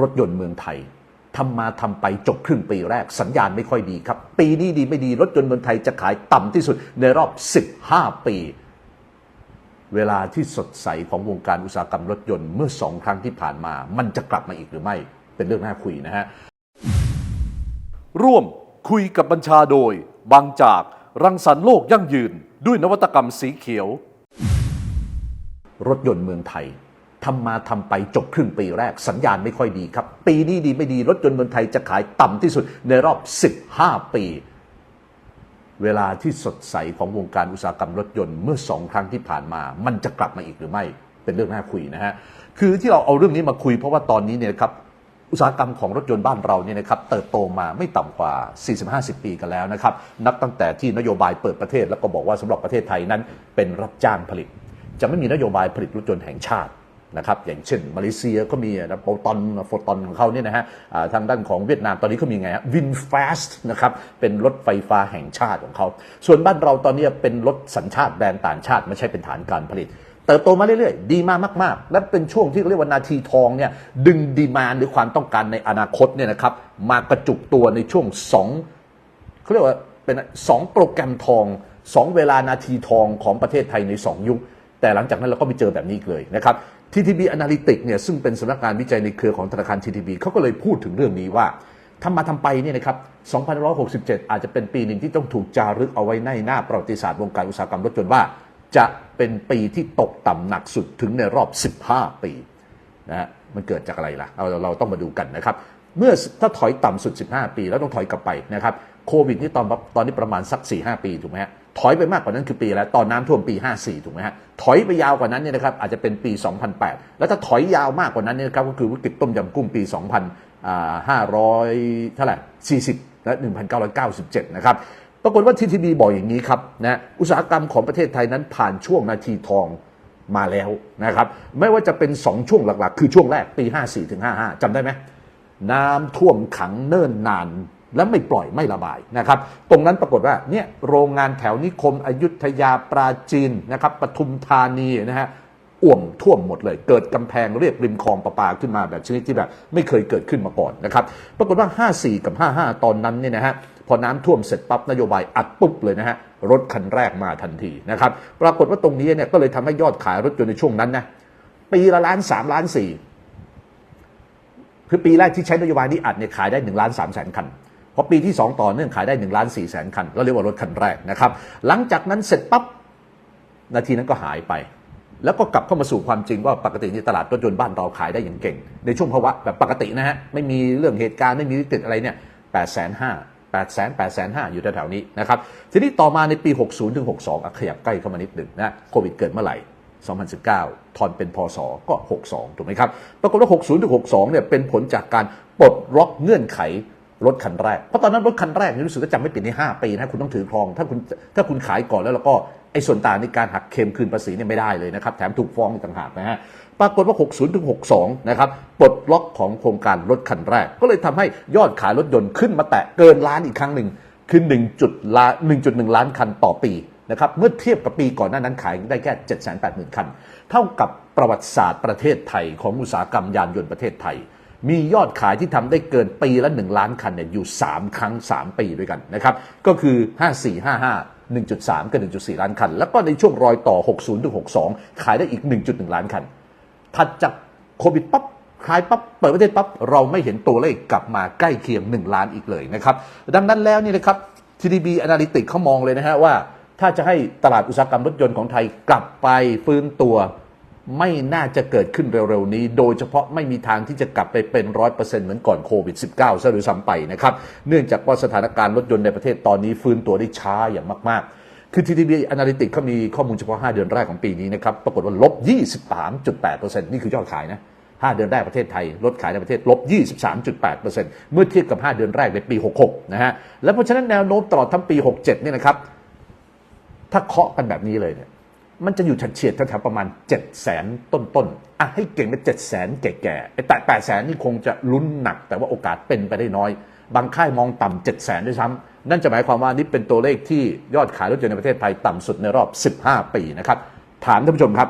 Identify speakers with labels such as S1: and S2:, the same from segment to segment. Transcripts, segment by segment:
S1: รถยนต์เมืองไทยทำมาทำไปจบครึ่งปีแรกสัญญาณไม่ค่อยดีครับ ปีนี้ดีไม่ดีรถยนต์เมืองไทยจะขายต่ำที่สุดในรอบ 15 ปี เวลาที่สดใสของวงการอุตสาหกรรมรถยนต์เมื่อสองครั้งที่ผ่านมา มันจะกลับมาอีกหรือไม่ เป็นเรื่องน่าคุยนะฮะ
S2: ร่วมคุยกับบัญชาโดย บางจากรังสรรค์โลกยั่งยืน ด้วยนวัตกรรมสีเขียว
S1: รถยนต์เมืองไทย ทำมาทำไปจบครึ่งปีแรกสัญญาณไม่ค่อยดีครับ ปีนี้ดีไม่ดีรถยนต์เมืองไทยจะขายต่ำที่สุดในรอบ 15 ปี เวลาที่สดใสของวงการอุตสาหกรรมรถยนต์เมื่อสองครั้งที่ผ่านมา มันจะกลับมาอีกหรือไม่ เป็นเรื่องน่าคุยนะฮะคือที่เราเอาเรื่องนี้มาคุยเพราะว่าตอนนี้เนี่ยครับอุตสาหกรรมของรถยนต์บ้านเราเนี่ยนะครับเติบโตมาไม่ต่ำกว่า 40-50 ปีกันแล้วนะครับ นับตั้งแต่ที่นโยบายเปิดประเทศแล้วก็บอกว่าสำหรับประเทศไทยนั้นเป็นรับจ้างผลิต จะไม่มีนโยบายผลิตรถยนต์แห่งชาติ นะครับอย่างเช่นมาเลเซียก็มีนะโปรตอนโฟตอนของเขาเนี่ยนะฮะทางด้านของเวียดนามตอนนี้เขามีไงฮะวินฟาสต์นะครับเป็นรถไฟฟ้าแห่งชาติของเขา ส่วนบ้านเราตอนนี้เป็นรถสัญชาติแบรนด์ต่างชาติ ไม่ใช่เป็นฐานการผลิต เติบโตมาเรื่อยๆ ดีมากมากๆ และเป็นช่วงที่เรียกว่านาทีทองเนี่ยดึงดีมานหรือความต้องการในอนาคตเนี่ยนะครับมากระจุกตัวในช่วงสองเขาเรียกว่าเป็นสองโปรแกรมทองสองเวลานาทีทองของประเทศไทยใน 2 ยุค แต่หลังจากนั้นเราก็ไม่เจอแบบนี้อีกเลยนะครับ TTB Analytics เนี่ยซึ่งเป็นสำนักงานวิจัยในเครือของธนาคาร TTB เขาก็เลยพูดถึงเรื่องนี้ว่าทำมาทำไปเนี่ยนะครับ2567 อาจจะเป็นปีหนึ่งที่ต้องถูกจารึกเอาไว้ในหน้าประวัติศาสตร์วงการอุตสาหกรรมรถยนต์ว่า จะเป็นปีที่ตกต่ำหนักสุดถึงในรอบ 15 ปีนะฮะมันเกิดจากอะไรล่ะ เราเราต้องมาดูกันนะครับ เมื่อถ้าถอยต่ำสุด 15 ปี แล้วต้องถอยกลับไปนะครับ โควิดนี่ตอนตอนนี้ประมาณสัก 4-5 ปีถูกไหมฮะ ถอยไปมากกว่านั้นคือปีแล้วตอนน้ำท่วมปี 54 ถูกไหมฮะถอยไปยาวกว่านั้นเนี่ยนะครับอาจจะเป็นปี 2008 แล้วถ้าถอยยาวมากกว่านั้นเนี่ยนะครับก็คือวิกฤตต้มยำกุ้งปี 2,500 เท่าไหร่40 และ 1997 นะครับปรากฏว่า TTB บอกอย่างนี้ครับนะอุตสาหกรรมของประเทศไทยนั้นผ่านช่วงนาทีทองมาแล้วนะครับไม่ว่าจะเป็น 2 ช่วงหลักๆ คือช่วงแรกปี 54ถึง55จำได้ไหมน้ำท่วมขังเนิ่นนาน และไม่ปล่อยไม่ระบายนะครับ ตรงนั้นปรากฏว่าเนี่ยโรงงานแถวนิคมอยุธยาปราจีนนะครับปทุมธานีนะฮะอ่วมท่วมหมดเลย เกิดกำแพงเรียบริมคลองประปาขึ้นมาแบบชนิดที่แบบไม่เคยเกิดขึ้นมาก่อนนะครับ ปรากฏว่า 54 กับ 55 ตอนนั้นเนี่ยนะฮะพอน้ำท่วมเสร็จปั๊บนโยบายอัดปุ๊บเลยนะฮะรถคันแรกมาทันทีนะครับ ปรากฏว่าตรงนี้เนี่ยก็เลยทำให้ยอดขายรถยนต์ในช่วงนั้นนะปีละล้านสามล้านสี่คือปีแรกที่ใช้นโยบายนี้อัดเนี่ยขายได้1ล้าน3แสนคัน พอปีที่ 2 ต่อเนื่องขายได้1ล้าน4แสนคัน ก็เรียกว่ารถคันแรกนะครับ หลังจากนั้นเสร็จปั๊บนาทีนั้นก็หายไป แล้วก็กลับเข้ามาสู่ความจริงว่าปกติในตลาดรถยนต์บ้านเราขายได้อย่างเก่ง ในช่วงภาวะแบบปกตินะฮะไม่มีเรื่องเหตุการณ์ไม่มีวิกฤตอะไรเนี่ยแปดแสนห้าแปดแสนแปดแสนห้าอยู่แถวๆนี้นะครับทีนี้ต่อมาในปี 60ถึง62อขยับใกล้เข้ามานิดหนึ่งนะโควิดเกิดเมื่อไหร่2019 ทอนเป็นพศก็ 62 ถูกไหมครับ ปรากฏว่า 60ถึง62 เนี่ย เป็นผลจากการปลดล็อกเงื่อนไข รถคันแรก เพราะตอนนั้นรถคันแรกนี่รู้สึกว่าจำไม่ผิดใน5ปีนะคุณต้องถือครอง ถ้าคุณถ้าคุณขายก่อนแล้วแล้วก็ไอ้ส่วนต่างในการหักเคลมคืนภาษีเนี่ยไม่ได้เลยนะครับ แถมถูกฟ้องอีกต่างหากนะฮะปรากฏว่า 60ถึง62 นะครับ ปลดล็อกของโครงการรถคันแรก ก็เลยทำให้ยอดขายรถยนต์ขึ้นมาแตะเกินล้านอีกครั้งหนึ่งคือ1จุดล้าน1.1 ล้านคันต่อปีนะครับเมื่อเทียบกับปีก่อนหน้านั้นขายได้แค่ 780,000 คัน เท่ากับประวัติศาสตร์ประเทศไทยของอุตสาหกรรมยานยนต์ประเทศไทย มียอดขายที่ทำได้เกินปีละ 1 ล้านคันเนี่ยอยู่ 3 ครั้ง 3 ปีด้วยกันนะครับ ก็คือ 54 55 1.3 กับ 1.4 ล้านคัน แล้วก็ในช่วงรอยต่อ 60ถึง62 ขายได้อีก 1.1 ล้านคัน ถัดจากโควิดปั๊บคลายปั๊บเปิดประเทศปั๊บเราไม่เห็นตัวเลขกลับมาใกล้เคียง 1 ล้านอีกเลยนะครับ ดังนั้นแล้วนี่นะครับ TDB Analytics เขามองเลยนะฮะว่า ถ้าจะให้ตลาดอุตสาหกรรมรถยนต์ของไทยกลับไปฟื้นตัว ไม่น่าจะเกิดขึ้นเร็วๆนี้ โดยเฉพาะไม่มีทางที่จะกลับไปเป็นร้อยเปอร์เซ็นต์เหมือนก่อนโควิด -19 ซะหรือซ้ำไปนะครับ เนื่องจากว่าสถานการณ์รถยนต์ในประเทศตอนนี้ฟื้นตัวได้ช้าอย่างมาก ๆ คือ TTB Analytics เขามีข้อมูลเฉพาะ 5 เดือนแรกของปีนี้นะครับ ปรากฏว่าลบ 23.8%นี่คือยอดขายนะ5 เดือนแรกประเทศไทยลดขายในประเทศลบ 23.8%เมื่อเทียบกับ 5 เดือนแรกในปี 66 นะฮะ และเพราะฉะนั้นแนวโน้มตลอดทั้งปี 67 เนี่ยนะครับ ถ้าเคาะกันแบบนี้เลยเนี่ย มันจะอยู่เฉียดแถวๆประมาณ 7 0 0แสนต้นๆอะให้เก่งไป7 0 0แสนแก่ๆไอ้แต่8 0 0แสนนี่คงจะลุ้นหนัก แต่ว่าโอกาสเป็นไปได้น้อย บางค่ายมองต่ำ7 0 0แสนด้วยซ้ำนั่นจะหมายความว่านี่เป็นตัวเลขที่ยอดขายรถยนต์ในประเทศไทยต่ำสุดในรอบ 15 ปีนะครับถามท่านผู้ชมครับ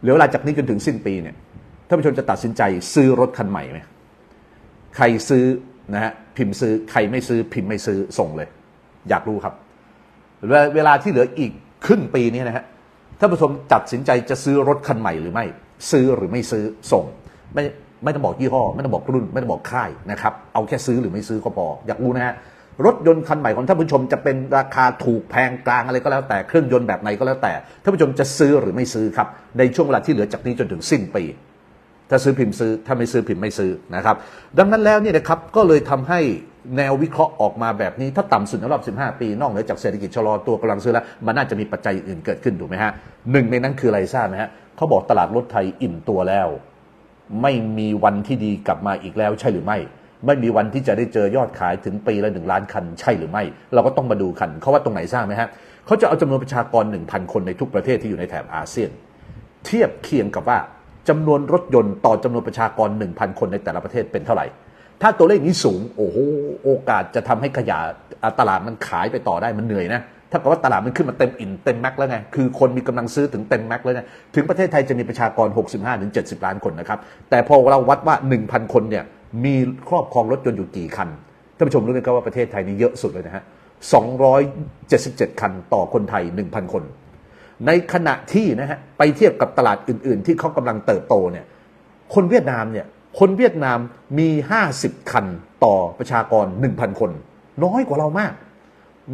S1: เหลือเวลาจากนี้จนถึงสิ้นปีเนี่ยท่านผู้ชมจะตัดสินใจซื้อรถคันใหม่ไหมใครซื้อนะฮะพิมพ์ซื้อใครไม่ซื้อพิมพ์ไม่ซื้อส่งเลย อยากรู้ครับ เวลาที่เหลืออีก ครึ่งปีนี้นะฮะท่านผู้ชมตัดสินใจจะซื้อรถคันใหม่หรือไม่ ซื้อหรือไม่ซื้อส่ง ไม่ไม่ต้องบอกยี่ห้อ ไม่ต้องบอกรุ่น ไม่ต้องบอกค่ายนะครับเอาแค่ซื้อหรือไม่ซื้อก็พออยากรู้นะฮะรถยนต์คันใหม่ของท่านผู้ชมจะเป็นราคาถูกแพงกลางอะไรก็แล้วแต่เครื่องยนต์แบบไหนก็แล้วแต่ท่านผู้ชมจะซื้อหรือไม่ซื้อครับในช่วงเวลาที่เหลือจากนี้จนถึงสิ้นปี ถ้าซื้อพิมพ์ซื้อถ้าไม่ซื้อพิมพ์ไม่ซื้อนะครับ ดังนั้นแล้วเนี่ยนะครับก็เลยทำให้ แนววิเคราะห์ออกมาแบบนี้ถ้าต่ำสุดในรอบ 15 ปี นอกเหนือจากเศรษฐกิจชะลอตัวกำลังซื้อแล้ว มันน่าจะมีปัจจัยอื่นเกิดขึ้นถูกไหมฮะหนึ่งในนั้นคืออะไรทราบไหมฮะเขาบอกตลาดรถไทยอิ่มตัวแล้ว ไม่มีวันที่ดีกลับมาอีกแล้วใช่หรือไม่ ไม่มีวันที่จะได้เจอยอดขายถึงปีละหนึ่งล้านคันใช่หรือไม่ เราก็ต้องมาดูกันเขาว่าตรงไหนทราบไหมฮะเขาจะเอาจำนวนประชากร 1,000 คนในทุกประเทศที่อยู่ในแถบอาเซียน เทียบเคียงกับว่าจำนวนรถยนต์ต่อจำนวนประชากร 1,000 คนในแต่ละประเทศเป็นเท่าไหร่ ถ้าตัวเลขนี้สูง โอ้โหโอกาสจะทำให้ขยะตลาดมันขายไปต่อได้มันเหนื่อยนะถ้ากับว่าตลาดมันขึ้นมาเต็มอิ่มเต็มแม็กซ์แล้วไง คือคนมีกำลังซื้อถึงเต็มแม็กซ์แล้วไงถึงประเทศไทยจะมีประชากร 65-70 ล้านคนนะครับ แต่พอเราวัดว่า 1,000 คนเนี่ยมีครอบครองรถยนต์อยู่กี่คัน ท่านผู้ชมรู้ไหมครับว่าประเทศไทยนี่เยอะสุดเลยนะฮะ 277 คันต่อคนไทย 1,000 คน ในขณะที่นะฮะไปเทียบกับตลาดอื่น ๆ ที่เขากำลังเติบโตเนี่ย คนเวียดนามเนี่ย คนเวียดนามมี 50 คันต่อประชากร 1,000 คน น้อยกว่าเรามาก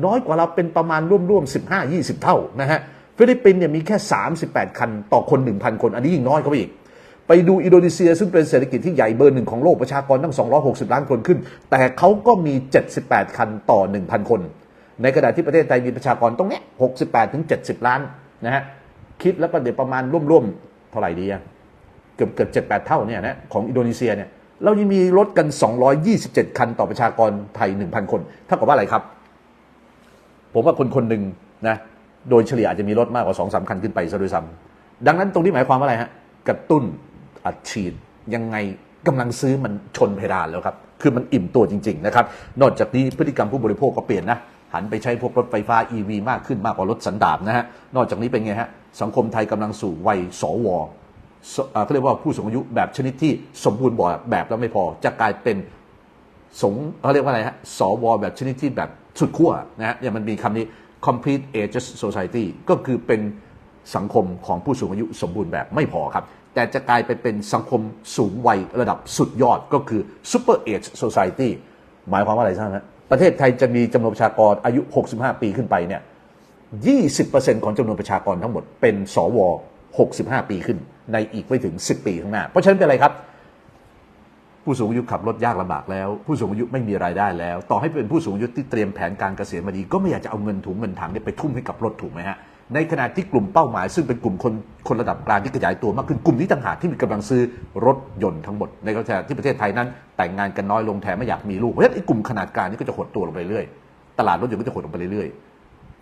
S1: น้อยกว่าเราเป็นประมาณร่วมๆ 15-20 เท่านะฮะฟิลิปปินส์เนี่ยมีแค่ 38 คันต่อคน 1,000 คน อันนี้ยิ่งน้อยเข้าไปอีก ไปดูอินโดนีเซียซึ่งเป็นเศรษฐกิจที่ใหญ่เบอร์หนึ่งของโลกประชากรตั้ง 260 ล้านคนขึ้น แต่เขาก็มี 78 คันต่อ 1,000 คน ในขณะที่ประเทศไทยมีประชากรตรงเนี้ย68ถึง70 ล้านนะฮะคิดแล้วก็เดี๋ยวประมาณร่วมๆเท่าไหร่ดีอะ เกือบเกือบเจ็ดแปดเท่าเนี่ยนะของอินโดนีเซียเนี่ยเรายังมีรถกัน 227 คันต่อประชากรไทย 1,000 คนเท่ากับว่าอะไรครับ ผมว่าคนคนหนึ่งนะโดยเฉลี่ยอาจจะมีรถมากกว่าสองสามคันขึ้นไปซะด้วยซ้ำดังนั้นตรงนี้หมายความว่าอะไรฮะกระตุ้นอัดฉีดยังไงกำลังซื้อมันชนเพดานแล้วครับ คือมันอิ่มตัวจริง ๆ นะครับ นอกจากนี้พฤติกรรมผู้บริโภคก็เปลี่ยนนะหันไปใช้พวกรถไฟฟ้า EV มากขึ้นมากกว่ารถสันดาปนะฮะนอกจากนี้เป็นไงฮะสังคมไทยกำลังสู่วัยสวอ เขาเรียกว่าผู้สูงอายุแบบชนิดที่สมบูรณ์แบบแบบแล้วไม่พอ จะกลายเป็นสงเขาเรียกว่าอะไรฮะสวแบบชนิดที่แบบสุดขั้วนะฮะอย่างมันมีคำนี้ complete age society ก็คือเป็นสังคมของผู้สูงอายุสมบูรณ์แบบไม่พอครับ แต่จะกลายไปเป็นสังคมสูงวัยระดับสุดยอดก็คือ super age society หมายความว่าอะไรทราบไหมประเทศไทยจะมีจำนวนประชากรอายุ 65 ปีขึ้นไปเนี่ย 20%ของจำนวนประชากรทั้งหมดเป็นสว 65 ปีขึ้น ในอีกไม่ถึง 10 ปีข้างหน้า เพราะฉะนั้นเป็นอะไรครับ ผู้สูงอายุขับรถยากลำบากแล้ว ผู้สูงอายุไม่มีรายได้แล้ว ต่อให้เป็นผู้สูงอายุที่เตรียมแผนการเกษียณมาดี ก็ไม่อยากจะเอาเงินถุงเงินถังเนี่ยไปทุ่มให้กับรถถูกไหมฮะในขณะที่กลุ่มเป้าหมาย ซึ่งเป็นกลุ่มคนคนระดับกลางที่ขยายตัวมากขึ้นกลุ่มนี้ต่างหากที่มีกำลังซื้อรถยนต์ทั้งหมด ในขณะที่ประเทศไทยนั้น แต่งงานกันน้อยลงแถมไม่อยากมีลูกเพราะฉะนั้นไอ้กลุ่มขนาดกลางนี่ก็จะหดตัวลงไปเรื่อยตลาดรถยนต์ก็จะหดลงไปเรื่อย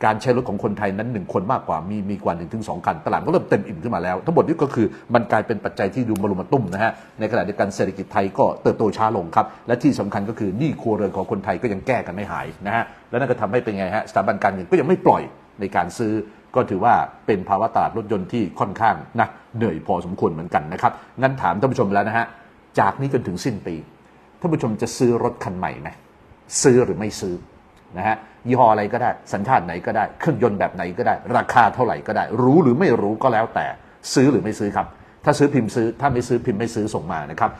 S1: การใช้รถของคนไทยนั้นหนึ่งคนมากกว่ามีมีกว่า1นถึงสคัน ตลาดก็เริ่มเต็มอิ่มขึ้นมาแล้ว ทั้งหมดนี้ก็คือมันกลายเป็นปัจจัยที่ดูมารุมมาตุ้มนะฮะในขณะเดียวกันเศรษฐกิจไทยก็เติบโตช้าลงครับ และที่สำคัญก็คือหนี้ครัวเรือนของคนไทยก็ยังแก้กันไม่หายนะฮะและนั่นก็ทำให้เป็นไงฮะสถาบันการเงินก็ยังไม่ปล่อยในการซื้อก็ถือว่าเป็นภาวะตลาดรถยนต์ที่ค่อนข้างนักเหนื่อยพอสมควรเหมือนกันนะครับงั้นถามท่านผู้ชมแล้วนะฮะจากนี้จนถึงสิ้นปีท่านผู้ชมจะซื้อรถคันใหม่ไหมซื้อหรือไม่ซื้อ นะฮะยี่ห้ออะไรก็ได้ สัญชาติไหนก็ได้ เครื่องยนต์แบบไหนก็ได้ ราคาเท่าไหร่ก็ได้ รู้หรือไม่รู้ก็แล้วแต่ซื้อหรือไม่ซื้อครับ ถ้าซื้อพิมพ์ซื้อถ้าไม่ซื้อพิมพ์ไม่ซื้อส่งมานะครับ